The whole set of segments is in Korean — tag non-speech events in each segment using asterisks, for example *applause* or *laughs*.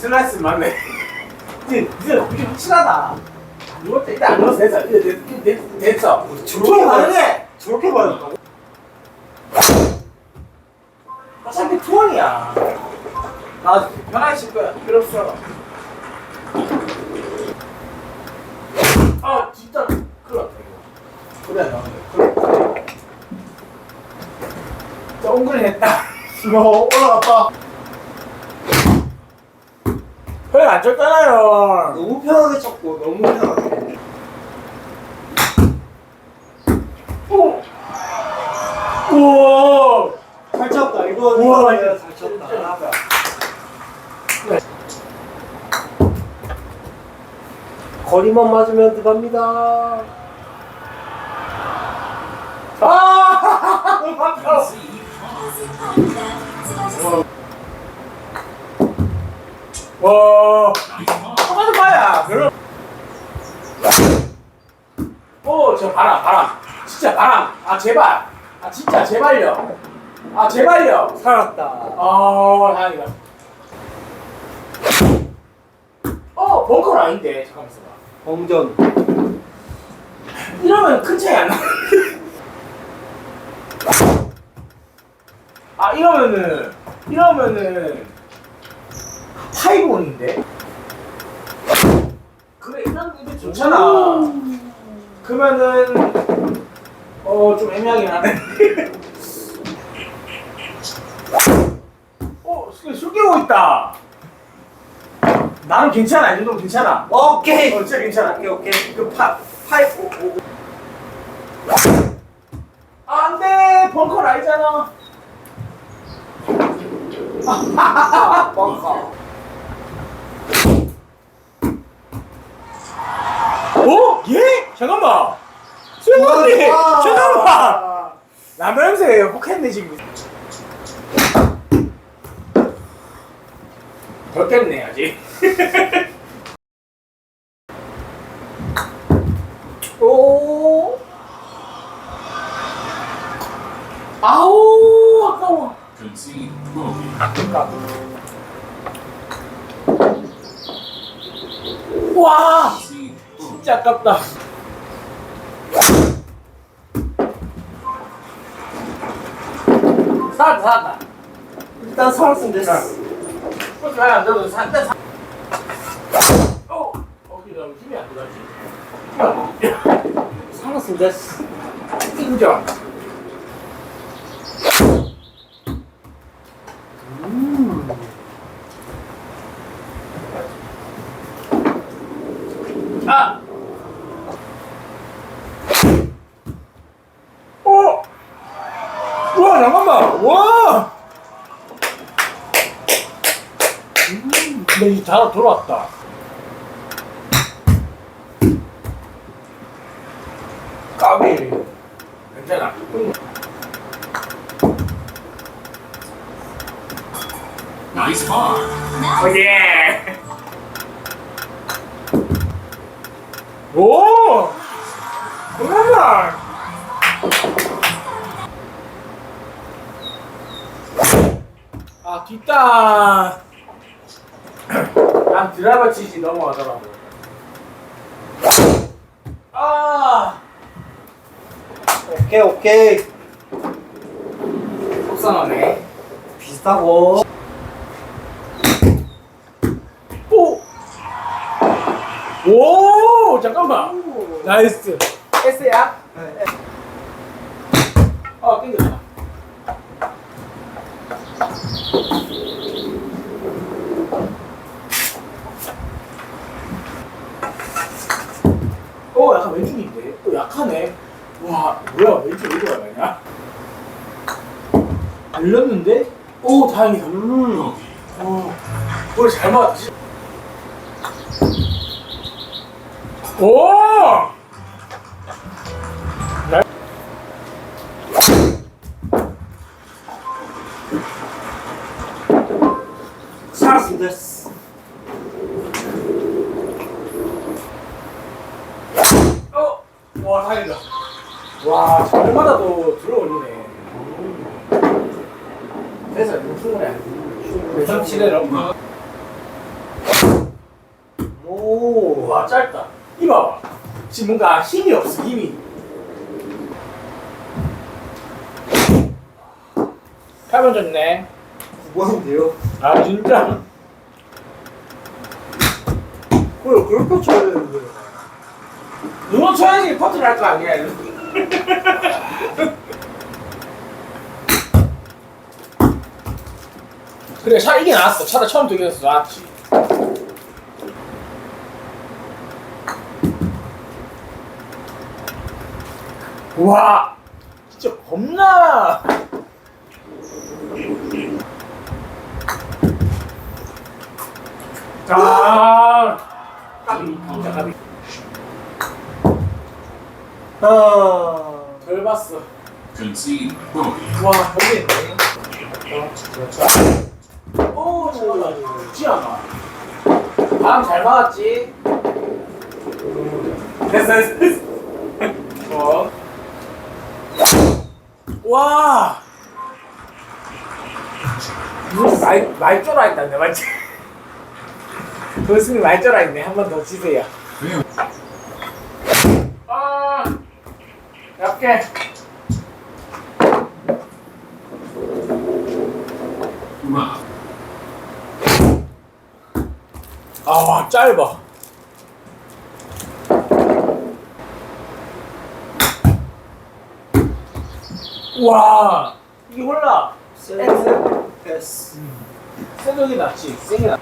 슬라이스 맞네. 이제 이제 이게 확실하다. 때 일단 안 넣어서 됐어. 이제 됐- 이제 됐- 됐어. 저렇게 가능해? 저렇게 가능해? 어차피 투원이야. 나 편하게 칠 거야. 필요 없어. 아 진짜 이거. 그래 나 났다. 자 옹그리 했다. 이거 올라갔다. 형이 안 쳤잖아요. 너무 편하게 쳤고 너무 편하게. 오. 우와. 잘 쳤다. 이거 우와, 이거 잘 쳤다. 거리만 맞으면 들어갑니다. 아! 아까워. 와. 똑같은 거야. 별로. 오, 저 바람, 바람. 진짜 바람. 아, 제발. 아, 진짜 제발요. 아, 제발요. 살았다. 아, 다행이다. 어, 벙커 아닌데. 잠깐만 있어봐. 공전. 이러면 큰 차이 안 나. 아 이러면은 이러면은 파이브온인데. 그래 게 좋잖아. 그러면은 어 좀 애매하긴 하네. *laughs* 어술 깨고 있다. 나는 괜찮아 이 정도 괜찮아. 오케이. 어 진짜 괜찮아. 오케이 오케이. 그 파, 파이프. 오, 오. 안 돼! 벙커 아니잖아. *laughs* 벙커. 오? 예? 잠깐만. 수영 언니! 와. 잠깐만! 라면 냄새 혹했네, 지금. 덜 깼네, 아직. *laughs* 오. 아우, 아까워. 아깝다. 와! 진짜 아깝다. 살았다, 살았다. 일단 살았으면 됐어. 그렇게 많이 안 들어도 산, 일단 산. 어, 거기다 힘이 안 들어가지. 살았으면 됐어. 인정. 아! 어! 와, 잠깐만! 와! 음, 근데 이잘 돌아왔다. 까비. 괜찮아. Nice par. 오예. 오. 잠깐만. 아 뒷단. 난 드라이버 치지 넘어가더라고. 아. 오케이 오케이. 속상하네. 비슷하고. 오. 오 잠깐만. 나이스. S야? 어 땡겼다. 어 약간 왼쪽인데? 어 약하네. 와 뭐야 왼쪽 왜 돌아가냐? 알렸는데? 오 다행이다. Bogey. 어, 뭘잘 맞지? 오! 지금 뭔가 힘이 없어 힘이. 8번 줬네. 9번인데요. 아 진짜. 그걸 그렇게 쳐야 되는데. 누가 쳐야지 퍼트를 할 거 아니야. 이거. *laughs* 그래 차 이게 나았어. 차를 처음부터 이겼어. 나았 와 진짜 겁나. 아. 덜 봤어. 와, 여기 있네. 오, 좋아. 좋지 않아. 바람 잘 막았지? 됐어, 됐어, 됐어. 어. 와! 무슨 말, 말쩌라 했다네, 맞지? 교수님 말쩌라 했네. 한 번 더 치세요. 아, 약해. Rough. 아, 짧아. 와, 이게 몰라. 센스 패스. 생각이 낫지. 생이 낫.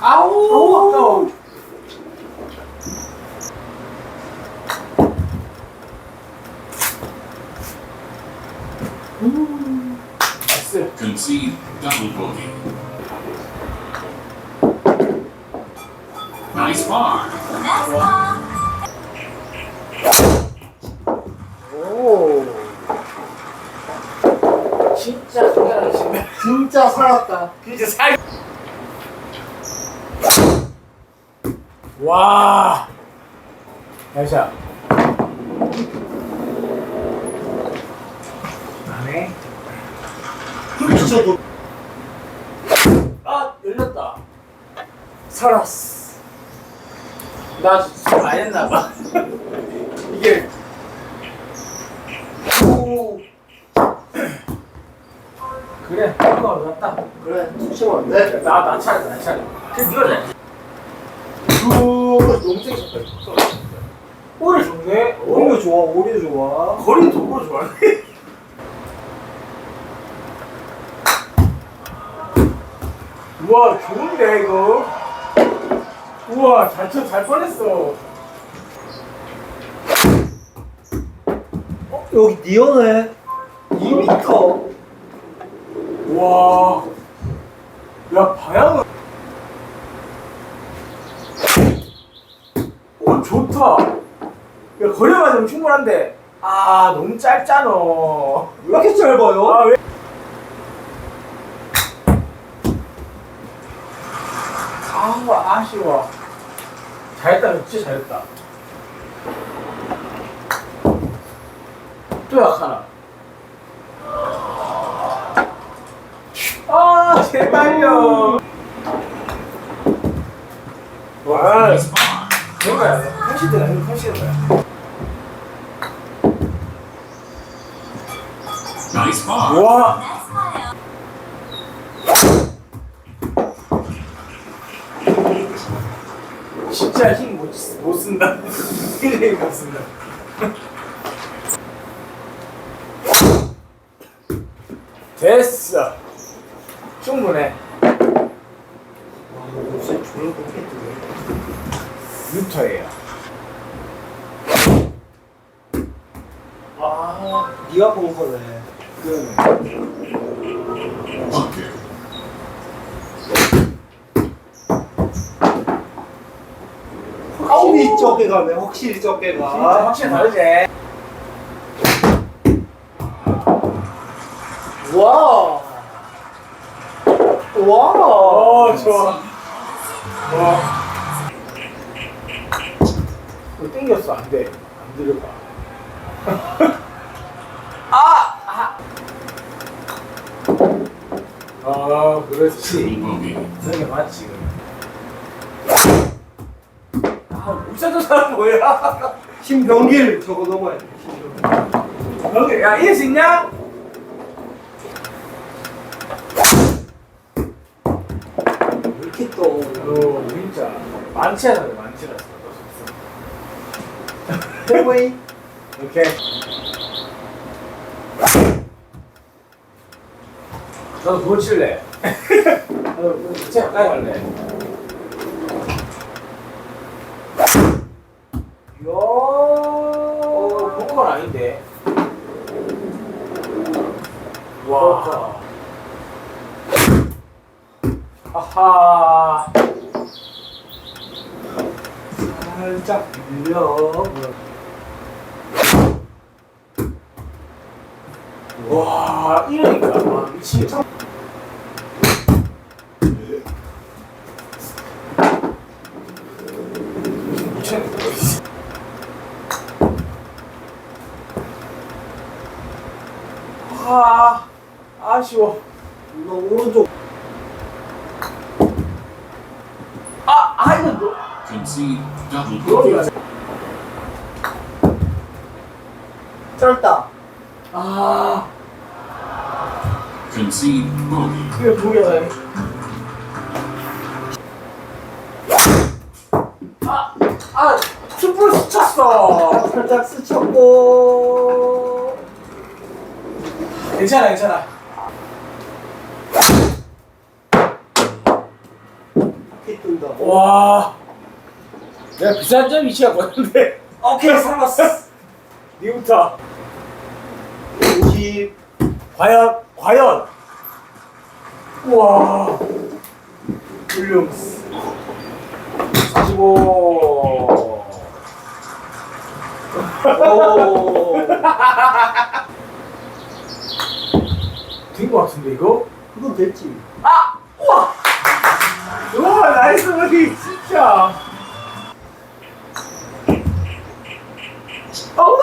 아우, 아까워. 나이스. Concede double bogey. Nice par. 오. 진짜 손가락이 진다. 진짜 살았다. 진짜 살. 와. 나이샤. 안해. 훔쳐도 아 열렸다. 살았어. 나 진짜 많이 했나 봐. 이게. 오. 한거 올랐다. 그래 안 돼. 나, 나 차례, 나 차례. 그, 니가 돼. 오, 너무 섹시했다. 오래 좋네. 오히려 좋아 오히려 좋아. 거리 도로 좋아하네. 우와, 좋은데, 이거? 우와, 잘 쳐, 잘 뻔했어. 어 여기 니어네. 2m. 와, 야, 방향은. 오, 좋다. 야, 거리 맞으면 충분한데. 아, 너무 짧잖아. 왜 이렇게 짧아요? 아, 왜? 아우, 아쉬워. 잘했다, 진짜 잘했다. 또 약하나. 아, 제발요. 와. 제발. 컨시드가 아니고. Nice par. 와. 진짜 힘못 못 쓴다. *laughs* 힘을 못 쓴다. 됐어. 충분해. 와 이거 진짜 졸라 겠네 유터예요. 아 니가 본 거네. 그. 확실히 적게 가네. 확실히 적게 진짜 가. 확실히 다르지. 와. 어 좋아. 와. 이거 땡겼어 안 돼. 안 들어가. *laughs* 아! 아! 그렇지. bogey. 저게 맞지. 아, 울산도 사람 뭐야? 신병길 저거 넘어야 돼. 신병길. 여기, 야, 이길 수 있냐? 또 *laughs* 어, 진짜. 많지 않아, 많지 않아. 페이웨이 오케이. 나도 그거 칠래. 나도 진짜 가까이 갈래. 이야, 어, 건 아닌데. 와. 아하. 살짝 밀려. 와, 이러니까. 와, 미치겠다. 스쳤어. 살짝 스쳤고. 괜찮아, 괜찮아. 피 뜬다. 와, 내가 비싼 점 위치가 뭐였는데? 오케이 살았어. 니부터. 50. 과연, 과연. 우와. 윌리엄스. 45. 오. 된거 같은데, 이거? 그건 됐지. 아! 우와! 우와, 나이스 버디, 진짜. 어우!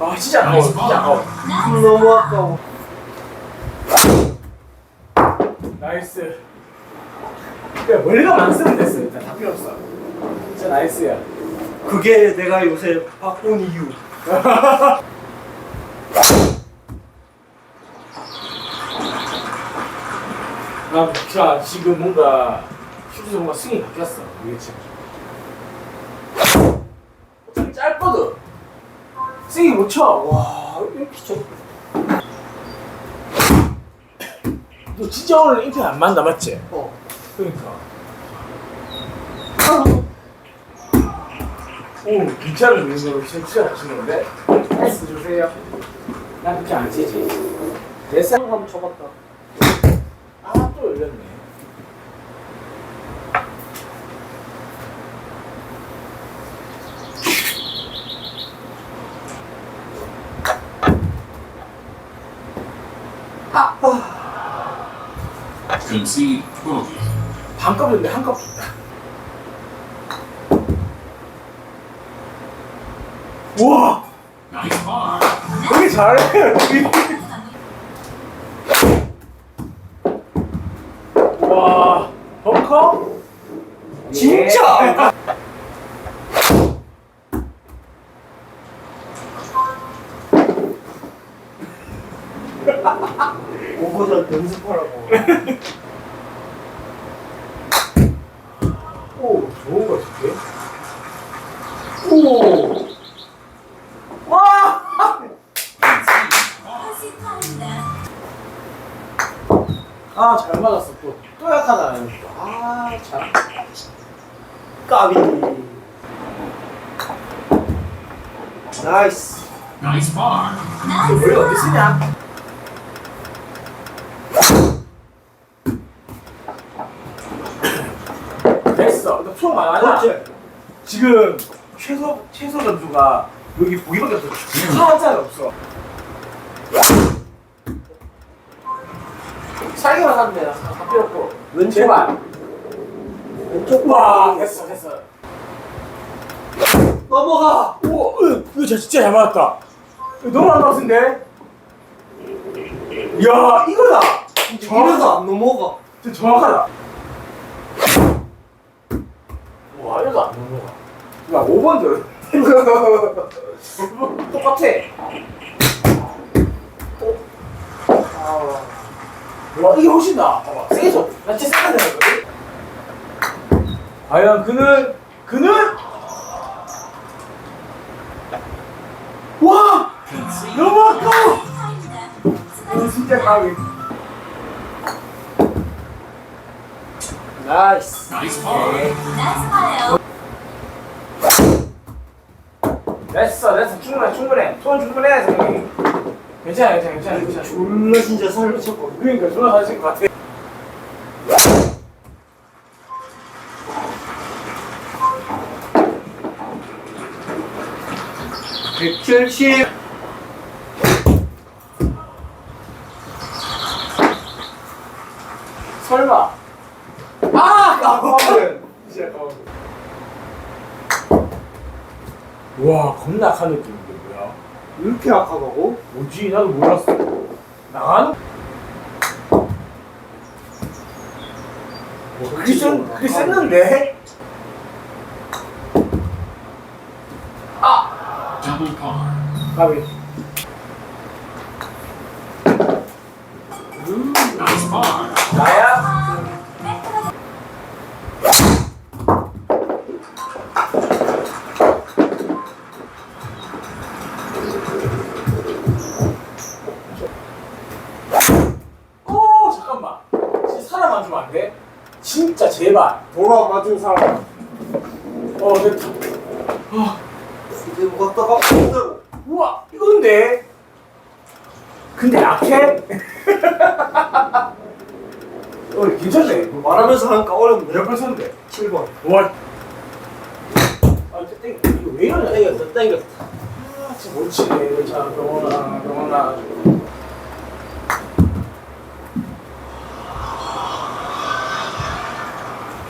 아, 진짜 아까워, 진짜 아까워. 너무 아까워. 나이스. 그냥 멀리가만 쓰면 됐어. 일단 다 필요 없어. 진짜 나이스야. 그게 내가 요새 바꾼 이유. *laughs* 난 진짜 지금 뭔가 슈트 뭔가 스윙이 바뀌었어. 좀 짧거든. 스윙이 못 쳐. 와, 이렇게 쳐. 너 진짜 오늘 임팩 안 맞나 맞지? 어. 그러니까. 오, 기차를 누는 걸로 진짜 잘 치는데? 패스 주세요. 난 그렇게 안 치지. 됐어. 한번 쳐봤다. 아, 또 열렸네. Concede bogey. 반컵인데 한컵 줬다. 우와! Par. 여기 잘해, 여기. 와, 벙커? 진짜? 오고전 연습하라고. 오, 좋은 거 같은데? 오! 와! 아, 잘 맞았어, 또. 또 약하다. 아, 참. 까비. 나이스. Nice par. 우리 어디 쓰냐? 많아냐? 그렇지. 지금 최소 최소 점수가 여기 보기밖에 없어. 하나짜리 없어. 살기만 하면 돼. 다 필요 없고. 왼쪽. 제발. 왼쪽 와, 됐어, 됐어. 넘어가. 오, 으, 이거 진짜 잘 맞았다. 이거 너무 안 같은데? 이야 이거다! 이래도 안 넘어가. 진짜 정확하다 와 이거 안 넘어가 야 5번 들 똑같아. 어? 와 이게 훨씬 나아. 봐봐. 세죠? 나 진짜 생각해거든. 과연 그는 그는? 와. 너무 아까워! 아, 진짜 까비 나이스. 됐어 됐어 충분해. 충분해 손 충분해 괜찮아 괜찮아 괜찮아 괜찮아 졸라 진짜 살로 쳤거든. 그러니까 존나 잘하실 것 같아. 백칠십. 설마. 아! 까먹은 진짜 까먹은 와 겁나 악한 뭐야 이렇게 약하다고? 뭐지? 나도 몰랐어. 나가는 그게 센 그게 셌는데? Double par. 까비. Nice par. 나야 제발 돌아 맞은 사람. 어 됐다 이대로 갔다가 이대로. 우와 이건데 근데 약해? *laughs* 어 괜찮네 말하면서 하니까 어렵네. 몇번 쳤는데 7번. 와 아, 땡, 이거 왜 이러냐 땡겼어, 땡겼어. 아, 진짜 못 치네 이거 참 병원아 병원아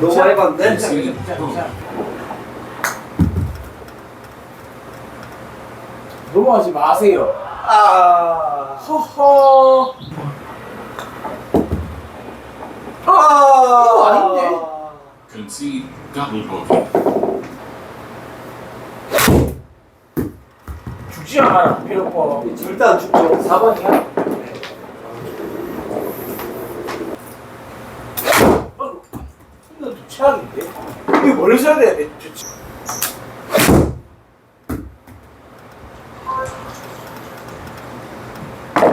너무 많이 봤는데? 괜찮아 괜찮아 괜찮아 넘어가지 마세요 아. 허허 아. 이거 아닌데? Concede double bogey. 죽지 않아 필요 없고 절대 안 죽죠. 4번이야? 이거 좀 최악인데? 이거 멀리서 해야 돼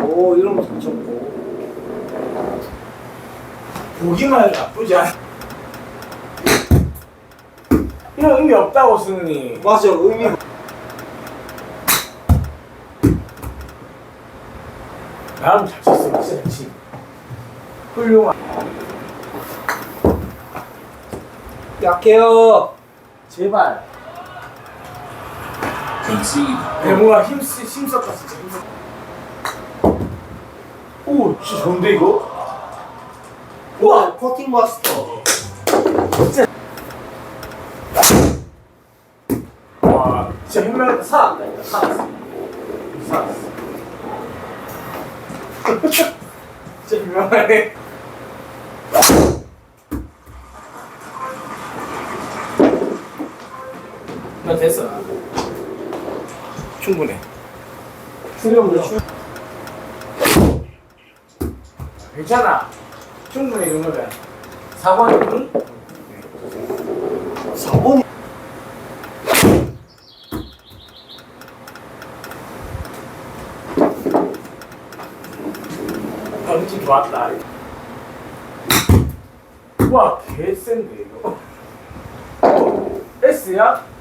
오, 이런 거 괜찮고. 보기만 해도 나쁘지 않아 이런 의미 없다고 쓰느니 맞아, 의미. 나름 잘 쳤어 진짜. 훌륭한 약해요. 제발. 배모가 힘, 쓰- 힘 섞었어 진짜. 힘오 진짜 좋은데 이거? 우와! 퍼팅 마스터. 와 진짜. 현명했다 살았다. 이거 살았어 살았어 진짜 현명하네 됐어 나 충분해 충분히 충 괜찮아 충분히 이 정도면 4번 응? 4번이 던지 좋았다. 우와, 개센데, 이거. 어, S야?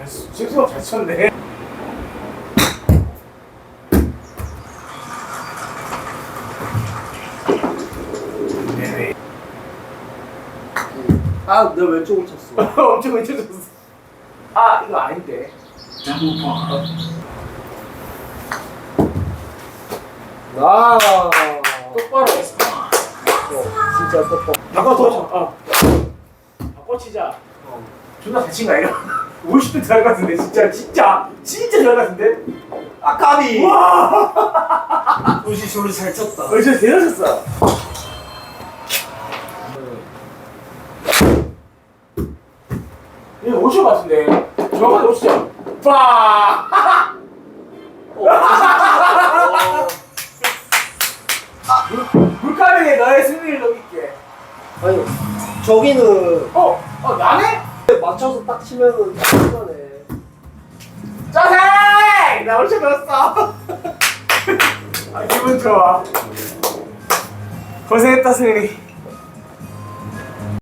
어, 잘, 쓰- 직수가 잘 쳤네. 아, 내가 왼쪽을 쳤어. *laughs* 엄청 왼쳐졌어. 아, 이거 아닌데. Par. 나. 똑바로. Par. 진짜 똑똑. 바꿔 더 쳐. 어. 바꿔 치자. 존나 잘 친가, 이거. 50대 들어갈 것 같은데, 진짜, 진짜, 진짜 것 같은데? 아 까비. 와! 우시 저를 잘 쳤다. 어, 진짜 대단하셨어. 이거 오실 것 같은데. 정확하게 오시죠. 빠! 물가능에 너의 승리를 넘길게. 아니 저기는 어, 어, 나네? 맞춰서 딱 치면은 잘하네. 짜세! 나 엄청 넣었어. 아, 기분 좋아. 고생했다, 승리.